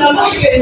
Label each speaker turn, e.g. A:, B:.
A: আমাদের